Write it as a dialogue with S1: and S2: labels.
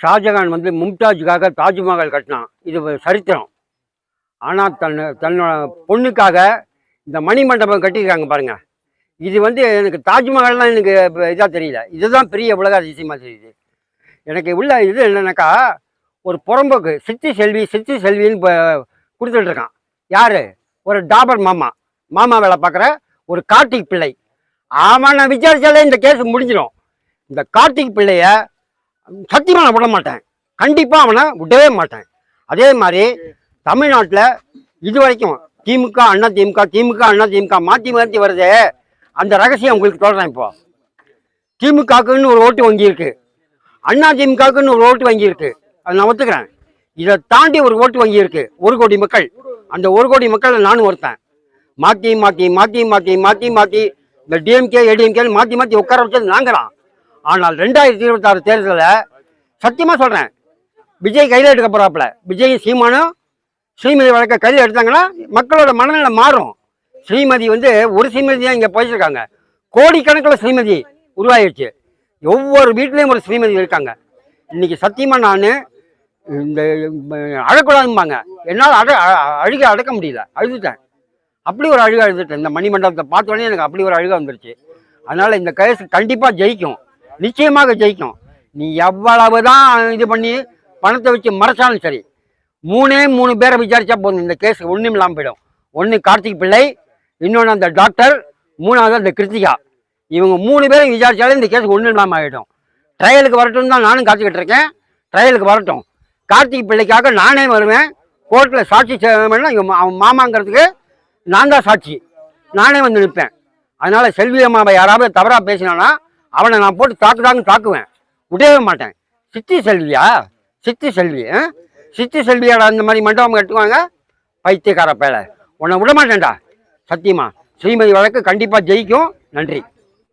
S1: ஷாஜகான் வந்து மும்தாஜுக்காக தாஜ்மஹால் கட்டினான். இது சரித்திரம். ஆனால் தன் தன்னோட பொண்ணுக்காக இந்த மணிமண்டபம் கட்டியிருக்காங்க பாருங்கள் இது வந்து எனக்கு தாஜ்மஹால்லாம் எனக்கு இதாக தெரியல. இதுதான் பெரிய உலக அதிசயமாக தெரியுது. எனக்கு உள்ள இது என்னென்னாக்கா ஒரு புறம்போக்கு சித்தி செல்வி சித்தி செல்வின்னு இப்போ கொடுத்துட்டு இருக்கான் யார்? ஒரு டாபர் மாமா. மாமா வேலை பார்க்குற ஒரு கார்த்திக் பிள்ளை. அவனை விசாரிச்சாலே இந்த கேஸ் முடிஞ்சிடும் இந்த கார்த்திக் பிள்ளைய சத்தியமாக நான் விட மாட்டேன். கண்டிப்பாக அவனை விடவே மாட்டேன். அதே மாதிரி தமிழ்நாட்டில் இது வரைக்கும் திமுக அண்ணா திமுக திமுக அண்ணா திமுக மாற்றி மாற்றி வருதே. அந்த ரகசியம் உங்களுக்கு சொல்கிறேன் இப்போ. திமுகக்குன்னு ஒரு ஓட்டு வங்கி இருக்கு. அண்ணா திமுகக்குன்னு ஒரு ஓட்டு வங்கி இருக்கு. அதை நான் ஒத்துக்கிறேன். இதை தாண்டி ஒரு ஓட்டு வங்கி இருக்கு. ஒரு கோடி மக்கள். அந்த ஒரு கோடி மக்கள் நானும் ஒருத்தன். மாற்றி மாற்றி மாற்றி மாற்றி மாற்றி மாற்றி இந்த டிஎம்கே ஏடிஎம்கேன்னு மாற்றி மாற்றி உட்கார வச்சது நாங்களாம் ஆனால் ரெண்டாயிரத்தி இருபத்தாறு தேர்தலில் சத்தியமாக சொல்கிறேன் விஜய் கையில் எடுக்க போகிறாப்புல விஜய் சீமானும் ஸ்ரீமதி வழக்க கையில் எடுத்தாங்கன்னா மக்களோட மனநிலை மாறும். ஸ்ரீமதி வந்து ஒரு ஸ்ரீமதி தான் இங்கே போயிட்டுருக்காங்க. கோடிக்கணக்கில் ஸ்ரீமதி உருவாகிடுச்சு ஒவ்வொரு வீட்லேயும் ஒரு ஸ்ரீமதி இருக்காங்க. இன்னைக்கு சத்தியமாக நான் இந்த அழக்கூடாதும்பாங்க. என்னால் அழ அழுக அடக்க முடியல. அழுதுட்டேன். அப்படி ஒரு அழுக அழுதுட்டேன். இந்த மணிமண்டபத்தை பார்த்தோன்னே எனக்கு அப்படி ஒரு அழுக வந்துருச்சு. அதனால் இந்த கேஸ் கண்டிப்பாக ஜெயிக்கும். நிச்சயமாக ஜெயிக்கும். நீ எவ்வளவு தான் இது பண்ணி பணத்தை வச்சு மறைச்சாலும் சரி மூணே மூணு பேரை விசாரிச்சா போதும். இந்த கேஸ் ஒன்றும் இல்லாமல் போயிடும். ஒன்று கார்த்திக் பிள்ளை இன்னொன்று அந்த டாக்டர் மூணாவது அந்த கிருத்திகா. இவங்க மூணு பேரும் விசாரிச்சாலே இந்த கேஸ் ஒன்றும் இல்லாமல் ஆகிடும் ட்ரையலுக்கு வரட்டும் தான் நானும் காத்துக்கிட்டு இருக்கேன். ட்ரையலுக்கு வரட்டும். கார்த்திக் பிள்ளைக்காக நானே வருவேன். கோர்ட்டில் சாட்சி செய்வேன்னா இவன் மா- அவன் மாமாங்கிறதுக்கு நான் தான் சாட்சி. நானே வந்து நிற்பேன். அதனால் செல்வி அம்மாவை யாராவது தவறாக பேசினானா அவனை நான் போட்டு தாக்குதான்னு தாக்குவேன் விடவே மாட்டேன். சித்தி செல்வியா? சித்தி செல்வி ஆ? சித்தி செல்வியாடா அந்த மாதிரி மண்டபம் கட்டுவாங்க? பைத்தியக்கார பேலை உன்னை விட மாட்டேன்டா. சத்தியமா. ஸ்ரீமதி வழக்கு கண்டிப்பாக ஜெயிக்கும். நன்றி.